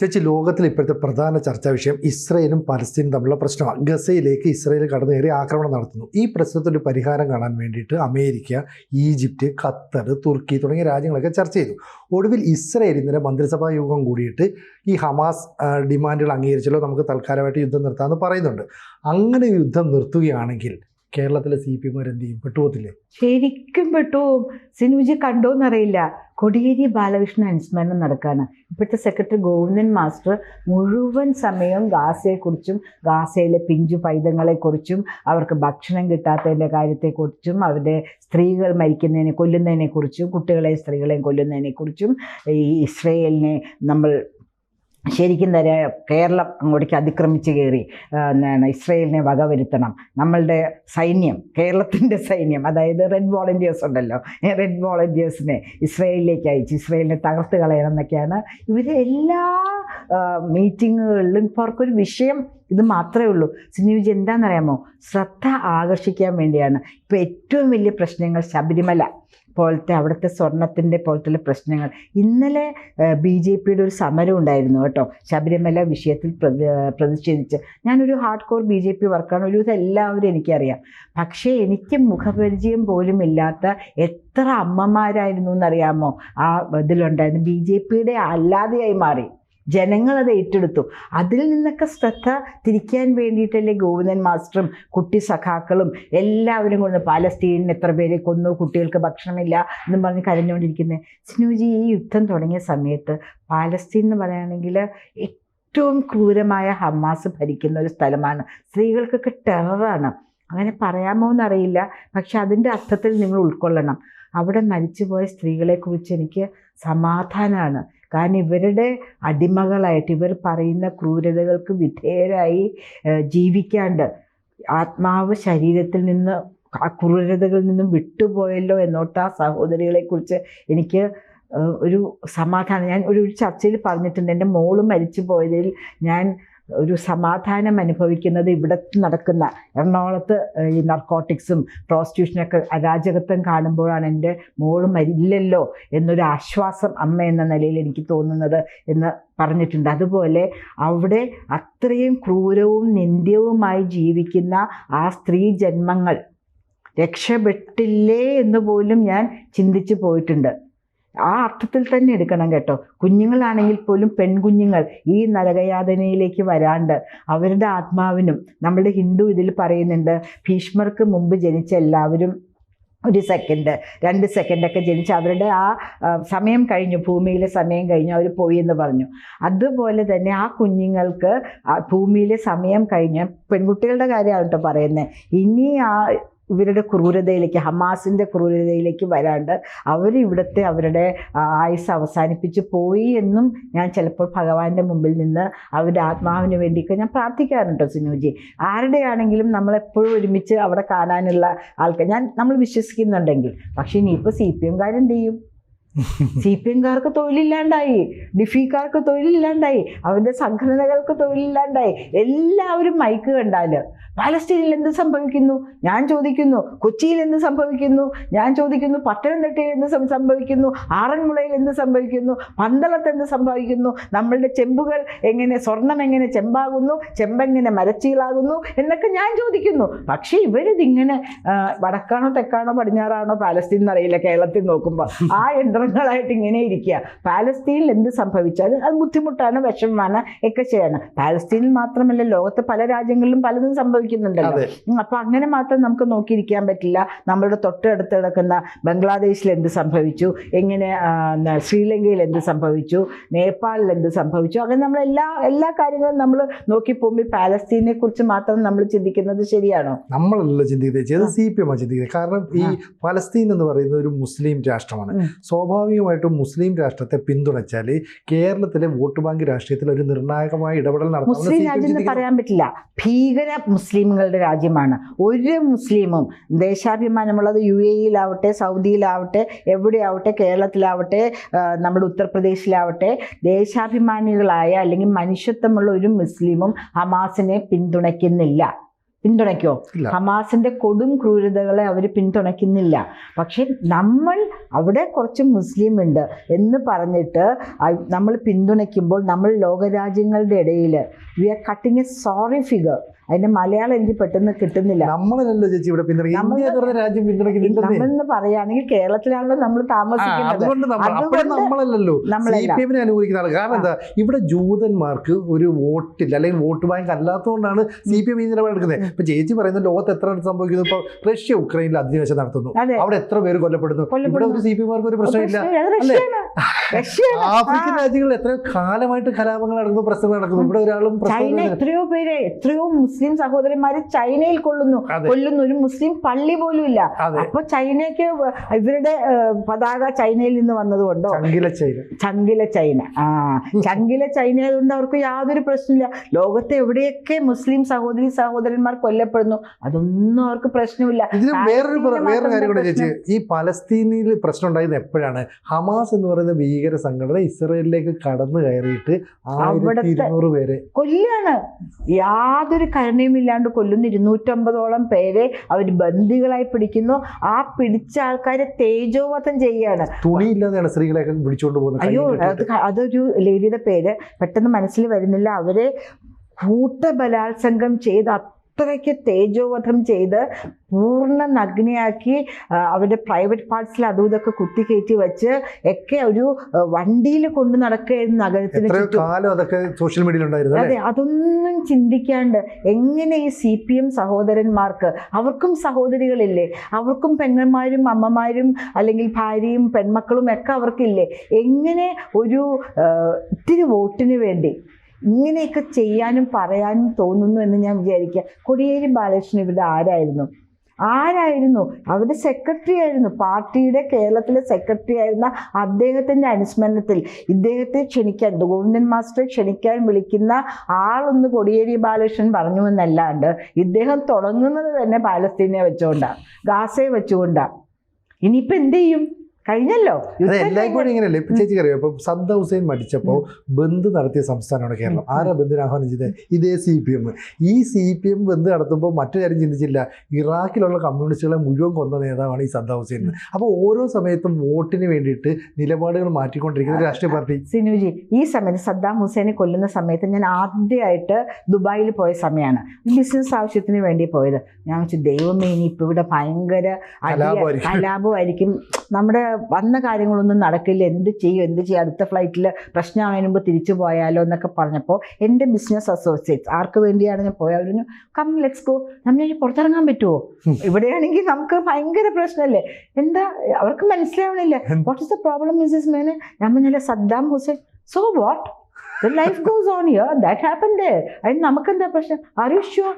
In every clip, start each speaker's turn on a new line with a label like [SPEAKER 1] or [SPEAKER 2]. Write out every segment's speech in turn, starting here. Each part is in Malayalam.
[SPEAKER 1] ചേച്ചി ലോകത്തിൽ ഇപ്പോഴത്തെ പ്രധാന ചർച്ചാ വിഷയം ഇസ്രയേലും പലസ്തീനും തമ്മിലുള്ള പ്രശ്നമാണ്. ഗസയിലേക്ക് ഇസ്രയേൽ കടന്നു കയറി ആക്രമണം നടത്തുന്നു. ഈ പ്രശ്നത്തിന്റെ പരിഹാരം കാണാൻ വേണ്ടിയിട്ട് അമേരിക്ക ഈജിപ്റ്റ് ഖത്തർ തുർക്കി തുടങ്ങിയ രാജ്യങ്ങളൊക്കെ ചർച്ച ചെയ്തു. ഒടുവിൽ ഇസ്രയേൽ ഇന്നലെ മന്ത്രിസഭാ യോഗം കൂടിയിട്ട് ഈ ഹമാസ് ഡിമാൻഡുകൾ അംഗീകരിച്ചല്ലോ നമുക്ക് തൽക്കാലമായിട്ട് യുദ്ധം നിർത്താമെന്ന് പറയുന്നുണ്ട്. അങ്ങനെ യുദ്ധം നിർത്തുകയാണെങ്കിൽ കേരളത്തിലെ സി പി മാർ എന്ത് ചെയ്യും? പെട്ടുപോകത്തില്ലേ?
[SPEAKER 2] ശരിക്കും പെട്ടു സിനുജി കണ്ടോന്നറിയില്ല. കൊടിയേരി ബാലകൃഷ്ണൻ അനുസ്മരണം നടക്കുകയാണ് ഇപ്പോഴത്തെ സെക്രട്ടറി ഗോവിന്ദൻ മാസ്റ്റർ മുഴുവൻ സമയവും ഗാസയെക്കുറിച്ചും ഗാസയിലെ പിഞ്ചു പൈതങ്ങളെക്കുറിച്ചും അവർക്ക് ഭക്ഷണം കിട്ടാത്തതിന്റെ കാര്യത്തെക്കുറിച്ചും അവരുടെ സ്ത്രീകൾ മരിക്കുന്നതിനെ കൊല്ലുന്നതിനെക്കുറിച്ചും കുട്ടികളെയും സ്ത്രീകളെയും കൊല്ലുന്നതിനെക്കുറിച്ചും ഈ ഇസ്രയേലിനെ നമ്മൾ ശരിക്കും തന്നെ കേരളം അങ്ങോട്ടേക്ക് അതിക്രമിച്ച് കയറി എന്താണ് ഇസ്രയേലിനെ വകവരുത്തണം. നമ്മളുടെ സൈന്യം കേരളത്തിന്റെ സൈന്യം അതായത് റെഡ് വോളണ്ടിയേഴ്സ് ഉണ്ടല്ലോ റെഡ് വോളണ്ടിയേഴ്സിനെ ഇസ്രയേലിലേക്ക് അയച്ച് ഇസ്രയേലിനെ തകർത്ത് കളയണം എന്നൊക്കെയാണ് ഇവർ എല്ലാ മീറ്റിങ്ങുകളിലും ഇപ്പോൾ അവർക്കൊരു വിഷയം ഇത് മാത്രമേ ഉള്ളൂ. സിനിവിജി എന്താണെന്നറിയാമോ? ശ്രദ്ധ ആകർഷിക്കാൻ വേണ്ടിയാണ്. ഇപ്പോൾ ഏറ്റവും വലിയ പ്രശ്നങ്ങൾ ശബരിമല. പോലത്തെ അവിടുത്തെ സ്വർണത്തിന്റെ പോലത്തെ പ്രശ്നങ്ങൾ. ഇന്നലെ ബി ജെ പിയുടെ ഒരു സമരം ഉണ്ടായിരുന്നു കേട്ടോ. ശബരിമല വിഷയത്തിൽ പ്രതി പ്രതിഷേധിച്ച്. ഞാനൊരു hard core B J P വർക്കാണ്. ഒരു വിധം എല്ലാവരും എനിക്കറിയാം. പക്ഷേ എനിക്ക് മുഖപരിചയം പോലും ഇല്ലാത്ത എത്ര അമ്മമാരായിരുന്നു എന്നറിയാമോ? ആ ഇതിലുണ്ടായിരുന്നു ബി ജെ പിയുടെ അല്ലാതെയായി മാറി. ജനങ്ങളത് ഏറ്റെടുത്തു. അതിൽ നിന്നൊക്കെ ശ്രദ്ധ തിരിക്കാൻ വേണ്ടിയിട്ടല്ലേ ഗോവിന്ദൻ മാസ്റ്ററും കുട്ടി സഖാക്കളും എല്ലാവരും കൊണ്ട് പാലസ്തീനിൽ എത്ര പേരെ കൊന്നു കുട്ടികൾക്ക് ഭക്ഷണമില്ല എന്നും പറഞ്ഞ് കരഞ്ഞുകൊണ്ടിരിക്കുന്നത് സിനുജി ഈ യുദ്ധം തുടങ്ങിയ സമയത്ത് പാലസ്തീൻ എന്ന് പറയുകയാണെങ്കിൽ ഏറ്റവും ക്രൂരമായ ഹമാസ് ഭരിക്കുന്ന ഒരു സ്ഥലമാണ്. സ്ത്രീകൾക്കൊക്കെ ടെററാണ് അങ്ങനെ പറയാമോ എന്നറിയില്ല. പക്ഷെ അതിന്റെ അർത്ഥത്തിൽ നിങ്ങൾ ഉൾക്കൊള്ളണം. അവിടെ മരിച്ചുപോയ സ്ത്രീകളെക്കുറിച്ച് എനിക്ക് സമാധാനമാണ്. കാരണം ഇവരുടെ അടിമകളായിട്ട് ഇവർ പറയുന്ന ക്രൂരതകൾക്ക് വിധേയരായി ജീവിക്കാണ്ട് ആത്മാവ് ശരീരത്തിൽ നിന്ന് ആ ക്രൂരതകളിൽ നിന്നും വിട്ടുപോയല്ലോ എന്നോട്ട് ആ സഹോദരികളെക്കുറിച്ച് എനിക്ക് ഒരു സമാധാനം. ഞാൻ ഒരു ചർച്ചയിൽ പറഞ്ഞിട്ടുണ്ട്. എന്റെ മോൾ മരിച്ചു പോയതിൽ ഞാൻ ഒരു സമാധാനം അനുഭവിക്കുന്നത് ഇവിടെ നടക്കുന്ന എറണാകുളത്ത് ഈ നർക്കോട്ടിക്സും പ്രോസ്റ്റിറ്റ്യൂഷനൊക്കെ അരാജകത്വം കാണുമ്പോഴാണ് എന്റെ മോൾ മരില്ലല്ലോ എന്നൊരു ആശ്വാസം അമ്മ എന്ന നിലയിൽ എനിക്ക് തോന്നുന്നത് എന്ന് പറഞ്ഞിട്ടുണ്ട്. അതുപോലെ അവിടെ അത്രയും ക്രൂരവും നിന്ദ്യവുമായി ജീവിക്കുന്ന ആ സ്ത്രീ ജന്മങ്ങൾ രക്ഷപ്പെട്ടില്ലേ എന്ന് പോലും ഞാൻ ചിന്തിച്ചു പോയിട്ടുണ്ട്. ആ അർത്ഥത്തിൽ തന്നെ എടുക്കണം കേട്ടോ. കുഞ്ഞുങ്ങളാണെങ്കിൽ പോലും പെൺകുഞ്ഞുങ്ങൾ ഈ നരകയാതനയിലേക്ക് വരാണ്ട് അവരുടെ ആത്മാവിനും നമ്മുടെ ഹിന്ദു ഇതിൽ പറയുന്നുണ്ട് ഭീഷ്മർക്ക് മുമ്പ് ജനിച്ച എല്ലാവരും ഒരു സെക്കൻഡ് രണ്ട് സെക്കൻഡൊക്കെ ജനിച്ച് അവരുടെ ആ സമയം കഴിഞ്ഞു ഭൂമിയിലെ സമയം കഴിഞ്ഞു അവർ പോയി എന്ന് പറഞ്ഞു. അതുപോലെ തന്നെ ആ കുഞ്ഞുങ്ങൾക്ക് ഭൂമിയിലെ സമയം കഴിഞ്ഞ് പെൺകുട്ടികളുടെ കാര്യമാണ് കേട്ടോ പറയുന്നത്. ഇനി ആ ഇവരുടെ ക്രൂരതയിലേക്ക് ഹമാസിന്റെ ക്രൂരതയിലേക്ക് വരാണ്ട് അവർ ഇവിടുത്തെ അവരുടെ ആയുസ് അവസാനിപ്പിച്ച് പോയി എന്നും ഞാൻ ചിലപ്പോൾ ഭഗവാന്റെ മുമ്പിൽ നിന്ന് അവരുടെ ആത്മാവിന് വേണ്ടിയൊക്കെ ഞാൻ പ്രാർത്ഥിക്കാറുണ്ട് സിനുജി. ആരുടെയാണെങ്കിലും നമ്മളെപ്പോഴും ഒരുമിച്ച് അവിടെ കാണാനുള്ള ആൾക്കാർ ഞാൻ നമ്മൾ വിശ്വസിക്കുന്നുണ്ടെങ്കിൽ. പക്ഷേ ഇനിയിപ്പോൾ സി പി എംകാരെന്ത് ചെയ്യും സി പി എംകാർക്ക് തൊഴിലില്ലാണ്ടായി ഡിഫിക്കാർക്ക് തൊഴിലില്ലാണ്ടായി അവരുടെ സംഘടനകൾക്ക് തൊഴിലില്ലാണ്ടായി. എല്ലാവരും മൈക്ക് കണ്ടാൽ പാലസ്തീനിൽ എന്ത് സംഭവിക്കുന്നു? ഞാൻ ചോദിക്കുന്നു. കൊച്ചിയിൽ എന്ത് സംഭവിക്കുന്നു? ഞാൻ ചോദിക്കുന്നു. പത്തനംതിട്ടയിൽ എന്ത് സംഭവിക്കുന്നു? ആറന്മുളയിൽ എന്ത് സംഭവിക്കുന്നു? പന്തളത്ത് എന്ത് സംഭവിക്കുന്നു? നമ്മളുടെ ചെമ്പുകൾ എങ്ങനെ സ്വർണം എങ്ങനെ ചെമ്പാകുന്നു? ചെമ്പെങ്ങനെ മരച്ചീളാകുന്നു? എന്നൊക്കെ ഞാൻ ചോദിക്കുന്നു. പക്ഷേ ഇവരിതിങ്ങനെ വടക്കാണോ തെക്കാണോ പടിഞ്ഞാറാണോ പാലസ്തീൻ എന്നറിയില്ല കേരളത്തിൽ നോക്കുമ്പോൾ ആ യന്ത്രങ്ങളായിട്ട് ഇങ്ങനെ ഇരിക്കുക. പാലസ്തീനിൽ എന്ത് സംഭവിച്ചാലും അത് ബുദ്ധിമുട്ടാണ് വിഷമമാണ് ഒക്കെ ചെയ്യണം. പാലസ്തീനിൽ മാത്രമല്ല ലോകത്തെ പല രാജ്യങ്ങളിലും പലതും സംഭവിക്കുന്നുണ്ടല്ലോ. അപ്പൊ അങ്ങനെ മാത്രം നമുക്ക് നോക്കിയിരിക്കാൻ പറ്റില്ല. നമ്മളുടെ തൊട്ടടുത്ത് കിടക്കുന്ന ബംഗ്ലാദേശിൽ എന്ത് സംഭവിച്ചു? എങ്ങനെ ശ്രീലങ്കയിൽ എന്ത് സംഭവിച്ചു? നേപ്പാളിൽ എന്ത് സംഭവിച്ചു? അങ്ങനെ നമ്മൾ എല്ലാ എല്ലാ കാര്യങ്ങളും നമ്മൾ നോക്കി പോകുമ്പോൾ പാലസ്തീനെ കുറിച്ച് മാത്രം നമ്മൾ ചിന്തിക്കുന്നത് ശരിയാണോ?
[SPEAKER 1] നമ്മളല്ല ചിന്തിക്കുന്നത്. ചെയ്ത്. സി പി എം ചിന്തിക്കുന്നത്. കാരണം ഈ പാലസ്തീൻ എന്ന് പറയുന്നത് ഒരു മുസ്ലിം രാഷ്ട്രമാണ്.
[SPEAKER 2] ഉം.
[SPEAKER 1] സ്വാഭാവികമായിട്ടും മുസ്ലിം രാഷ്ട്രത്തെ പിന്തുണച്ചാൽ കേരളത്തിലെ വോട്ട് ബാങ്ക് രാഷ്ട്രീയത്തിൽ ഒരു നിർണായകമായ ഇടപെടൽ നടത്തും
[SPEAKER 2] മുസ്ലിം
[SPEAKER 1] CPM
[SPEAKER 2] രാജ്യം എന്ന് പറയാൻ പറ്റില്ല. ഭീകര മുസ്ലിമുകളുടെ രാജ്യമാണ്. ഒരു മുസ്ലിമും ദേശാഭിമാനമുള്ളത് യു എയിലാവട്ടെ സൗദിയിലാവട്ടെ എവിടെയാവട്ടെ കേരളത്തിലാവട്ടെ നമ്മുടെ ഉത്തർപ്രദേശിലാവട്ടെ ദേശാഭിമാനികളായ അല്ലെങ്കിൽ മനുഷ്യത്വമുള്ള ഒരു മുസ്ലിമും ഹമാസിനെ പിന്തുണയ്ക്കുന്നില്ല. പിന്തുണയ്ക്കോ. ഹമാസിന്റെ കൊടും ക്രൂരതകളെ അവർ പിന്തുണയ്ക്കുന്നില്ല. പക്ഷെ നമ്മൾ അവിടെ കുറച്ച് മുസ്ലിം ഉണ്ട് എന്ന് പറഞ്ഞിട്ട് നമ്മൾ പിന്തുണയ്ക്കുമ്പോൾ നമ്മൾ ലോകരാജ്യങ്ങളുടെ ഇടയിൽ we are cutting a sorry figure അതിന്റെ മലയാളം എനിക്ക് പെട്ടെന്ന് കിട്ടുന്നില്ല.
[SPEAKER 1] നമ്മളല്ലല്ലോ ചേച്ചി ഇവിടെ രാജ്യം
[SPEAKER 2] നമ്മളെന്ന് പറയുകയാണെങ്കിൽ കേരളത്തിലാണല്ലോ നമ്മൾ താമസിക്കുന്നത്.
[SPEAKER 1] കാരണം എന്താ? ഇവിടെ ജൂതന്മാർക്ക് ഒരു വോട്ടില്ല അല്ലെങ്കിൽ വോട്ട് ബാങ്ക് അല്ലാത്തതുകൊണ്ടാണ് സി പി എം ഈ നിലപാടെടുക്കുന്നത് ഇപ്പൊ ചേച്ചി പറയുന്നത് ലോകത്ത് എത്ര സംഭവിക്കുന്നു? ഇപ്പൊ റഷ്യ ഉക്രൈനിൽ അധിനിവേശം നടത്തുന്നു. അവിടെ എത്ര പേര് കൊല്ലപ്പെടുന്നു? ഇവിടെ. ഒരു സി പി എമാർക്ക് ഒരു പ്രശ്നമില്ല. അല്ലേ? ആഫ്രിക്കൻ രാജ്യങ്ങളിൽ എത്രയോ കാലമായിട്ട് കലാപങ്ങൾ നടക്കുന്നു പ്രശ്നങ്ങൾ നടക്കുന്നു. ഇവിടെ ഒരാളും
[SPEAKER 2] ചൈന എത്രയോ പേര് എത്രയോ മുസ്ലിം സഹോദരന്മാര് ചൈനയിൽ കൊള്ളുന്നു. കൊല്ലുന്നു. ഒരു മുസ്ലിം പള്ളി പോലും ഇല്ല. അപ്പൊ ചൈനയ്ക്ക് ഇവരുടെ പതാക ചൈനയിൽ നിന്ന് വന്നതുകൊണ്ടോ?
[SPEAKER 1] ചങ്കില ചൈന.
[SPEAKER 2] ചങ്കില ചൈന. ആ ചങ്കില ചൈന ആയതുകൊണ്ട് അവർക്ക് യാതൊരു പ്രശ്നമില്ല. ലോകത്തെ എവിടെയൊക്കെ മുസ്ലിം സഹോദരി സഹോദരന്മാർ കൊല്ലപ്പെടുന്നു അതൊന്നും അവർക്ക് പ്രശ്നമില്ല.
[SPEAKER 1] ഇതിന് വേറൊരു വേറൊരു കാര്യം കൂടെ ചേച്ചി. ഈ പലസ്തീനിൽ പ്രശ്നം ഉണ്ടായത് എപ്പോഴാണ്? ഹമാസ് എന്ന് പറയുന്ന ഭീകര സംഘടന ഇസ്രയേലിലേക്ക് കടന്നു കയറിയിട്ട് ആയിരത്തി ഇരുന്നൂറ് പേരെ
[SPEAKER 2] കൊല്ലാണ്. യാതൊരു കരുണയും ഇല്ലാണ്ട് കൊല്ലുന്നു ഇരുന്നൂറ്റമ്പതോളം പേരെ അവർ ബന്ദികളായി പിടിക്കുന്നു. ആ പിടിച്ച ആൾക്കാരെ തേജോവധം ചെയ്യാണ്.
[SPEAKER 1] തുണിയില്ലാതെയാണ് സ്ത്രീകളെയൊക്കെ പിടിച്ചുകൊണ്ട് പോകുന്നത്.
[SPEAKER 2] അയ്യോ അതൊരു ലേഡിയുടെ പേര്. പെട്ടെന്ന് മനസ്സിൽ വരുന്നില്ല. അവരെ കൂട്ടബലാത്സംഗം ചെയ്ത് അത്രയ്ക്ക് തേജോവധം ചെയ്ത് പൂർണ നഗ്നയാക്കി അവന്റെ അവരുടെ പ്രൈവറ്റ് പാർട്സിൽ അതും ഇതൊക്കെ കുത്തിക്കയറ്റി വെച്ച് ഒക്കെ ഒരു വണ്ടിയിൽ കൊണ്ട് നടക്കുകയായിരുന്നു നഗരത്തിന്
[SPEAKER 1] സോഷ്യൽ മീഡിയയിൽ
[SPEAKER 2] അതെ അതൊന്നും ചിന്തിക്കാണ്ട് എങ്ങനെ ഈ സി പി എം സഹോദരന്മാർക്ക് അവർക്കും സഹോദരികളില്ലേ അവർക്കും പെങ്ങന്മാരും അമ്മമാരും അല്ലെങ്കിൽ ഭാര്യയും പെൺമക്കളും ഒക്കെ അവർക്കില്ലേ എങ്ങനെ ഒരു ഇത്തിരി വോട്ടിന് വേണ്ടി ഇങ്ങനെയൊക്കെ ചെയ്യാനും പറയാനും തോന്നുന്നു എന്ന് ഞാൻ വിചാരിക്കുക. കൊടിയേരി ബാലകൃഷ്ണൻ ഇവിടെ ആരായിരുന്നു? ആരായിരുന്നു? അവരുടെ സെക്രട്ടറി ആയിരുന്നു. പാർട്ടിയുടെ കേരളത്തിലെ സെക്രട്ടറി ആയിരുന്ന അദ്ദേഹത്തിന്റെ അനുസ്മരണത്തിൽ. ഇദ്ദേഹത്തെ ക്ഷണിക്കാൻ ഗോവിന്ദൻ മാസ്റ്ററെ ക്ഷണിക്കാൻ വിളിക്കുന്ന ആളൊന്ന് കൊടിയേരി ബാലകൃഷ്ണൻ പറഞ്ഞു എന്നല്ലാണ്ട് ഇദ്ദേഹം തുടങ്ങുന്നത് തന്നെ പാലസ്തീനെ വെച്ചുകൊണ്ടാണ് ഗാസയെ വെച്ചുകൊണ്ടാണ് ഇനിയിപ്പോൾ എന്ത് ചെയ്യും? കഴിഞ്ഞല്ലോ. എല്ലാം
[SPEAKER 1] കൂടി ഇങ്ങനെയല്ലേ? ഇപ്പൊ ചേച്ചി അറിയാം ഇപ്പൊ സദ്ദ ഹുസൈൻ മരിച്ചപ്പോൾ ബന്ദ് നടത്തിയ സംസ്ഥാനമാണ് കേരളം. ആരാ ബന്ദിന് ആഹ്വാനം ചെയ്തത് ഇതേ സി പി എം ഈ സി പി എം ബന്ദ് നടത്തുമ്പോൾ മറ്റു കാര്യം ചിന്തിച്ചില്ല. ഇറാഖിലുള്ള കമ്മ്യൂണിസ്റ്റുകളെ മുഴുവൻ കൊന്ന നേതാവാണ് ഈ സദ്ദ ഹുസൈൻ. അപ്പോൾ ഓരോ സമയത്തും വോട്ടിന് വേണ്ടിയിട്ട് നിലപാടുകൾ മാറ്റിക്കൊണ്ടിരിക്കുന്ന രാഷ്ട്രീയ പാർട്ടി.
[SPEAKER 2] സിനുജി ഈ സമയത്ത് സദ്ദാം ഹുസൈനെ കൊല്ലുന്ന സമയത്ത് ഞാൻ ആദ്യമായിട്ട് ദുബായിൽ പോയ സമയമാണ് ബിസിനസ് ആവശ്യത്തിന് വേണ്ടി പോയത്. ഞാൻ വെച്ചു ദൈവമേ ഇനി ഇപ്പം ഇവിടെ ഭയങ്കര.
[SPEAKER 1] കലാപമായിരിക്കും.
[SPEAKER 2] നമ്മുടെ വന്ന കാര്യങ്ങളൊന്നും നടക്കില്ല. എന്ത് ചെയ്യും? എന്ത് ചെയ്യും? അടുത്ത ഫ്ലൈറ്റിൽ പ്രശ്നം മുമ്പ് തിരിച്ചു പോയാലോ എന്നൊക്കെ പറഞ്ഞപ്പോൾ എന്റെ ബിസിനസ് അസോസിയേറ്റ്സ് ആർക്ക് വേണ്ടിയാണ് ഞാൻ പോയത് പറഞ്ഞു കം ലെറ്റ്സ് ഗോ നമ്മൾ പുറത്തിറങ്ങാൻ പറ്റുമോ ഇവിടെയാണെങ്കിൽ നമുക്ക് ഭയങ്കര പ്രശ്നമല്ലേ എന്താ? അവർക്ക് മനസ്സിലാവണില്ല. What is the problem Mrs മേനെ ഞാൻ പറഞ്ഞ Saddam Hussein. So what the life goes on here that happen day അതിന് നമുക്കെന്താ പ്രശ്നം? ആർ യു ഷുവർ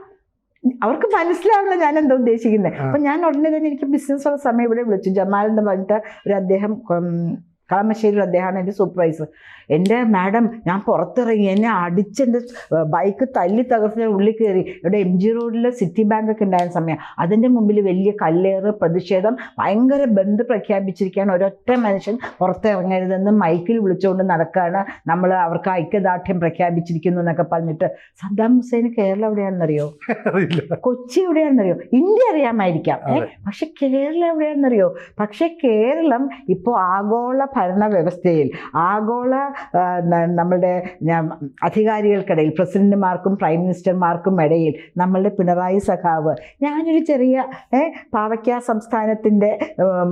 [SPEAKER 2] അവർക്ക് മനസ്സിലാവില്ല ഞാൻ എന്താ ഉദ്ദേശിക്കുന്നത് അപ്പൊ ഞാൻ ഉടനെ തന്നെ എനിക്ക് ബിസിനസ് ഉള്ള സമയം ഇവിടെ വിളിച്ചു. ജമാൽ എന്ന് പറഞ്ഞിട്ട് ഒരു അദ്ദേഹം കളമശ്ശേരിയിൽ അദ്ദേഹമാണ് എന്റെ സൂപ്പർവൈസർ എന്റെ മാഡം ഞാൻ പുറത്തിറങ്ങി എന്നെ അടിച്ചെന്റെ ബൈക്ക് തല്ലി തകർത്ത് ഞാൻ ഉള്ളിൽ കയറി. ഇവിടെ എം ജി റോഡിൽ സിറ്റി ബാങ്ക് ഒക്കെ ഉണ്ടായിരുന്ന സമയം. അതിന്റെ മുമ്പിൽ വലിയ കല്ലേറ് പ്രതിഷേധം ഭയങ്കര ബന്ദ് പ്രഖ്യാപിച്ചിരിക്കുകയാണ്. ഒരൊറ്റ മനുഷ്യൻ പുറത്തിറങ്ങരുതെന്ന് മൈക്കിൽ വിളിച്ചുകൊണ്ട് നടക്കുകയാണ്. നമ്മൾ അവർക്ക് ഐക്യദാർഢ്യം പ്രഖ്യാപിച്ചിരിക്കുന്നു എന്നൊക്കെ പറഞ്ഞിട്ട്. സദ്ദാം ഹുസൈന് കേരളം എവിടെയാണെന്നറിയോ? കൊച്ചി എവിടെയാണെന്നറിയോ? ഇന്ത്യ അറിയാമായിരിക്കാം. പക്ഷെ കേരളം എവിടെയാണെന്നറിയോ? പക്ഷെ കേരളം ഇപ്പോൾ ആഗോള ഭരണ വ്യവസ്ഥയിൽ ആഗോള നമ്മളുടെ അധികാരികൾക്കിടയിൽ പ്രസിഡന്റുമാർക്കും പ്രൈം മിനിസ്റ്റർമാർക്കും ഇടയിൽ നമ്മളുടെ പിണറായി സഖാവ് ഞാനൊരു ചെറിയ പാവയ്ക്ക സംസ്ഥാനത്തിന്റെ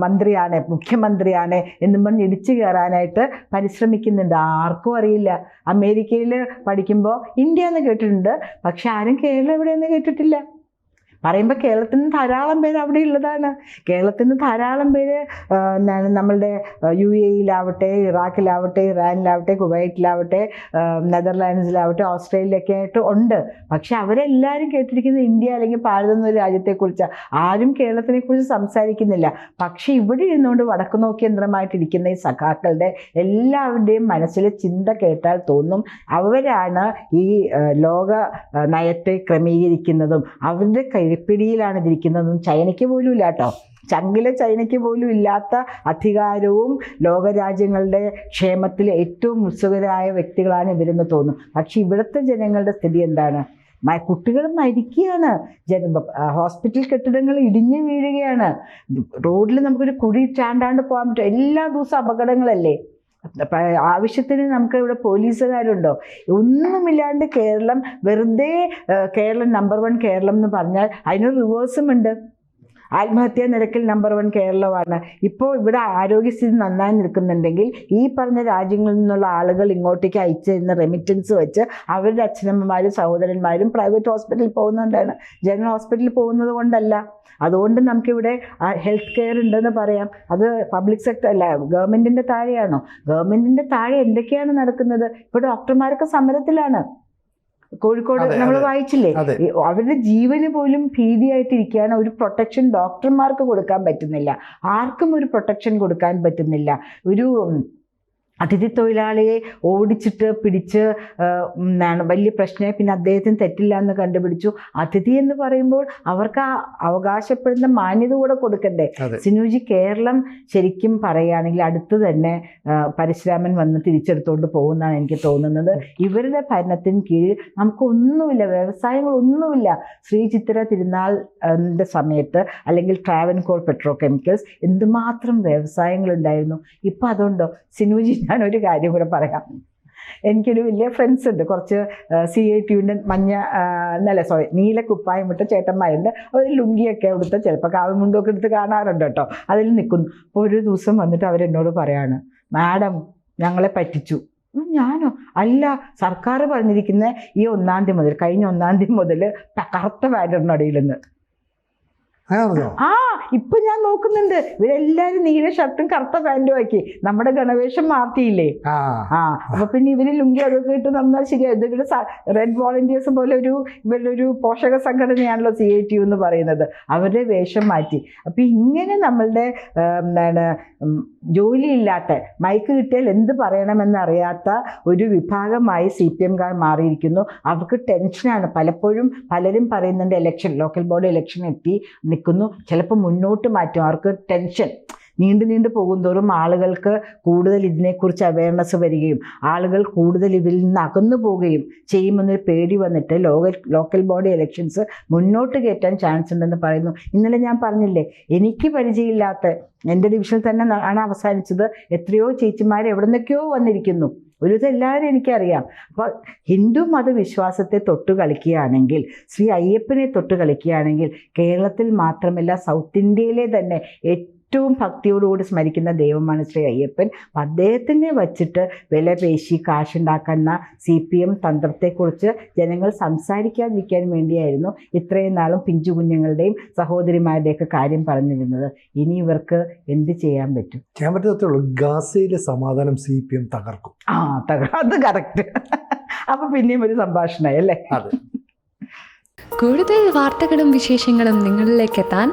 [SPEAKER 2] മന്ത്രിയാണ് മുഖ്യമന്ത്രിയാണ് എന്നും പറഞ്ഞ് ഇടിച്ചു കയറാനായിട്ട് പരിശ്രമിക്കുന്നുണ്ട്. ആർക്കും അറിയില്ല. അമേരിക്കയിൽ പഠിക്കുമ്പോൾ ഇന്ത്യ എന്ന് കേട്ടിട്ടുണ്ട്. പക്ഷെ ആരും കേരളം എവിടെയെന്ന് കേട്ടിട്ടില്ല. പറയുമ്പോൾ കേരളത്തിൽ നിന്ന് ധാരാളം പേര് അവിടെ ഉള്ളതാണ്. കേരളത്തിൽ നിന്ന് ധാരാളം പേര് എന്താണ് നമ്മളുടെ യു എയിലാവട്ടെ ഇറാഖിലാവട്ടെ ഇറാനിലാവട്ടെ കുവൈറ്റിലാവട്ടെ നെതർലാൻഡ്സിലാവട്ടെ ഓസ്ട്രേലിയയൊക്കെ ആയിട്ട് ഉണ്ട്. പക്ഷെ അവരെല്ലാവരും കേട്ടിരിക്കുന്നത് ഇന്ത്യ അല്ലെങ്കിൽ ഭാരതം എന്നൊരു രാജ്യത്തെക്കുറിച്ച്. ആരും കേരളത്തിനെക്കുറിച്ച് സംസാരിക്കുന്നില്ല. പക്ഷേ ഇവിടെ ഇരുന്നുകൊണ്ട് വടക്കു നോക്കിയന്ത്രമായിട്ടിരിക്കുന്ന ഈ സഖാക്കളുടെ എല്ലാവരുടെയും മനസ്സിലെ ചിന്ത കേട്ടാൽ തോന്നും അവരാണ് ഈ ലോക നയത്തെ ക്രമീകരിക്കുന്നതും അവരുടെ കൈപ്പിടിയിലാണ് ഇരിക്കുന്നതെന്നും ചൈനയ്ക്ക് പോലും ഇല്ല കേട്ടോ. ചങ്കിലെ ചൈനയ്ക്ക് പോലും ഇല്ലാത്ത അധികാരവും ലോകരാജ്യങ്ങളുടെ ക്ഷേമത്തിൽ ഏറ്റവും ഉത്സുകരായ വ്യക്തികളാണ് ഇവരെന്ന് തോന്നും. പക്ഷേ ഇവിടുത്തെ ജനങ്ങളുടെ സ്ഥിതി എന്താണ്? കുട്ടികൾ മരിക്കുകയാണ്. ജന ഹോസ്പിറ്റൽ കെട്ടിടങ്ങൾ ഇടിഞ്ഞു വീഴുകയാണ്. റോഡിൽ നമുക്കൊരു കുഴി ചാണ്ടാണ്ട് പോകാൻ പറ്റും. എല്ലാ ദിവസവും അപകടങ്ങളല്ലേ? ആവശ്യത്തിന് നമുക്ക് ഇവിടെ പോലീസുകാരുണ്ടോ? ഒന്നുമില്ലാണ്ട് കേരളം വെറുതെ കേരളം നമ്പർ വൺ കേരളം എന്ന് പറഞ്ഞാൽ അതിന് റിവേഴ്സും ഉണ്ട്. ആത്മഹത്യാ നിരക്കിൽ നമ്പർ വൺ കേരളമാണ്. ഇപ്പോൾ ഇവിടെ ആരോഗ്യസ്ഥിതി നന്നായി നിൽക്കുന്നുണ്ടെങ്കിൽ ഈ പറഞ്ഞ രാജ്യങ്ങളിൽ നിന്നുള്ള ആളുകൾ ഇങ്ങോട്ടേക്ക് അയച്ചു തരുന്ന റെമിറ്റൻസ് വെച്ച് അവരുടെ അച്ഛനമ്മമാരും സഹോദരന്മാരും പ്രൈവറ്റ് ഹോസ്പിറ്റലിൽ പോകുന്നതുകൊണ്ടാണ് ജനറൽ ഹോസ്പിറ്റലിൽ പോകുന്നത് കൊണ്ടല്ല. അതുകൊണ്ട് നമുക്കിവിടെ ഹെൽത്ത് കെയർ ഉണ്ടെന്ന് പറയാം. അത് പബ്ലിക് സെക്ടർ അല്ല ഗവൺമെന്റിന്റെ താഴെയാണോ? ഗവൺമെന്റിന്റെ താഴെ എന്തൊക്കെയാണ് നടക്കുന്നത്? ഇപ്പോൾ ഡോക്ടർമാരൊക്കെ സമരത്തിലാണ്. കോഴിക്കോട് നമ്മൾ വായിച്ചില്ലേ? അവരുടെ ജീവന് പോലും ഭീതിയായിട്ടിരിക്കുകയാണ് ഒരു പ്രൊട്ടക്ഷൻ ഡോക്ടർമാർക്ക് കൊടുക്കാൻ പറ്റുന്നില്ല. ആർക്കും ഒരു പ്രൊട്ടക്ഷൻ കൊടുക്കാൻ പറ്റുന്നില്ല. ഒരു അതിഥി തൊഴിലാളിയെ ഓടിച്ചിട്ട് പിടിച്ച് എന്താണ് വലിയ പ്രശ്നമായി. പിന്നെ അദ്ദേഹത്തിന് തെറ്റില്ല എന്ന് കണ്ടുപിടിച്ചു. അതിഥി എന്ന് പറയുമ്പോൾ അവർക്ക് ആ അവകാശപ്പെടുന്ന മാന്യത കൂടെ കൊടുക്കണ്ടേ? സിനുജി കേരളം ശരിക്കും പറയുകയാണെങ്കിൽ അടുത്ത് തന്നെ പരശുരാമൻ വന്ന് തിരിച്ചെടുത്തുകൊണ്ട് പോകുന്നതാണ് എനിക്ക് തോന്നുന്നത്. ഇവരുടെ ഭരണത്തിന് കീഴിൽ നമുക്കൊന്നുമില്ല വ്യവസായങ്ങളൊന്നുമില്ല. ശ്രീ ചിത്ര തിരുനാൾ ന്റെ സമയത്ത് അല്ലെങ്കിൽ ട്രാവൻകോർ പെട്രോ കെമിക്കൽസ് എന്തുമാത്രം വ്യവസായങ്ങളുണ്ടായിരുന്നു. ഇപ്പം അതുകൊണ്ടോ സിനുജി ഞാൻ ഒരു കാര്യം കൂടെ പറയാം. എനിക്കൊരു വലിയ ഫ്രണ്ട്സ് ഉണ്ട്. കുറച്ച് സി ഐ ടിയുടെ മഞ്ഞ നല്ല സോറി നീല കുപ്പായം ഇട്ട ചേട്ടന്മാരുണ്ട്. അവർ ലുങ്കിയൊക്കെ അവിടുത്തെ ചിലപ്പോൾ കാവുമുണ്ടൊക്കെ എടുത്ത് കാണാറുണ്ട് കേട്ടോ. അതിൽ നിൽക്കുന്നു. അപ്പോൾ ഒരു ദിവസം വന്നിട്ട് അവരെന്നോട് പറയാണ് മാഡം ഞങ്ങളെ പറ്റിച്ചു. ഞാനോ? അല്ല സർക്കാർ പറഞ്ഞിരിക്കുന്ന ഈ ഒന്നാം തീയതി മുതൽ കഴിഞ്ഞ ഒന്നാം തീയതി മുതൽ കറുത്ത പാന്ററിന്റെ നിന്ന് ആ ഇപ്പൊ ഞാൻ നോക്കുന്നുണ്ട്. ഇവരെല്ലാരും നീല ഷർട്ടും കറുത്ത പാന്റും ആക്കി. നമ്മുടെ ഗണവേഷം മാറ്റിയില്ലേ
[SPEAKER 1] ആ.
[SPEAKER 2] അപ്പൊ പിന്നെ ഇവർ ലുങ്കി അതൊക്കെ ഇട്ട് നന്നാൽ ശരിയാ. ഇതിവിടെ റെഡ് വോളണ്ടിയേഴ്സ് പോലെ ഒരു ഇവരുടെ ഒരു പോഷക സംഘടനയാണല്ലോ സി ഐ ടി എന്ന് പറയുന്നത്. അവരുടെ വേഷം മാറ്റി. അപ്പൊ ഇങ്ങനെ നമ്മളുടെ എന്താണ് ജോലിയില്ലാത്ത മയക്ക് കിട്ടിയാൽ എന്ത് പറയണമെന്നറിയാത്ത ഒരു വിഭാഗമായി സി പി എംകാർ മാറിയിരിക്കുന്നു. അവർക്ക് ടെൻഷനാണ് പലപ്പോഴും പലരും പറയുന്നുണ്ട് ഇലക്ഷൻ ലോക്കൽ ബോർഡ് ഇലക്ഷൻ എത്തി. നിൽക്കുന്നു. ചിലപ്പോൾ മുന്നോട്ട് മാറ്റും. അവർക്ക് ടെൻഷൻ നീണ്ടു നീണ്ടു പോകുന്തോറും ആളുകൾക്ക് കൂടുതൽ ഇതിനെക്കുറിച്ച് അവയർനെസ് വരികയും ആളുകൾ കൂടുതൽ ഇതിൽ നിന്ന് അകന്നു പോവുകയും ചെയ്യുമെന്നൊരു പേടി വന്നിട്ട് ലോകൽ ലോക്കൽ ബോഡി ഇലക്ഷൻസ് മുന്നോട്ട് കയറ്റാൻ ചാൻസ് ഉണ്ടെന്ന് പറയുന്നു. ഇന്നലെ ഞാൻ പറഞ്ഞില്ലേ എനിക്ക് പരിചയമില്ലാത്ത എന്റെ ഡിവിഷനിൽ തന്നെ ആണ് അവസാനിച്ചത്. എത്രയോ ചേച്ചിമാർ എവിടെ നിന്നൊക്കെയോ വന്നിരിക്കുന്നു. ഒരു ഇതെല്ലാവരും എനിക്കറിയാം. അപ്പോൾ ഹിന്ദു മതവിശ്വാസത്തെ തൊട്ട് കളിക്കുകയാണെങ്കിൽ ശ്രീ അയ്യപ്പനെ തൊട്ട് കളിക്കുകയാണെങ്കിൽ കേരളത്തിൽ മാത്രമല്ല സൗത്ത് ഇന്ത്യയിലെ തന്നെ ഏറ്റവും ഭക്തിയോടുകൂടി സ്മരിക്കുന്ന ദൈവമാണ് ശ്രീ അയ്യപ്പൻ. അപ്പം അദ്ദേഹത്തിനെ വച്ചിട്ട് വില പേശി കാശുണ്ടാക്കുന്ന സി പി എം തന്ത്രത്തെക്കുറിച്ച് ജനങ്ങൾ സംസാരിക്കാതിരിക്കാൻ വേണ്ടിയായിരുന്നു ഇത്രയും നാളും പിഞ്ചു കുഞ്ഞുങ്ങളുടെയും സഹോദരിമാരുടെയൊക്കെ കാര്യം പറഞ്ഞിരുന്നത്. ഇനി ഇവർക്ക് എന്ത് ചെയ്യാൻ പറ്റും?
[SPEAKER 1] ചെയ്യാൻ പറ്റത്തുള്ളൂ ഗാസയിലെ സമാധാനം സി പി എം തകർക്കും.
[SPEAKER 2] ആ തകർ അത് കറക്റ്റ് അപ്പൊ പിന്നെയും ഒരു സംഭാഷണമായി അല്ലേ?
[SPEAKER 1] അതെ.
[SPEAKER 3] കൂടുതൽ വാർത്തകളും വിശേഷങ്ങളും നിങ്ങളിലേക്ക് എത്താൻ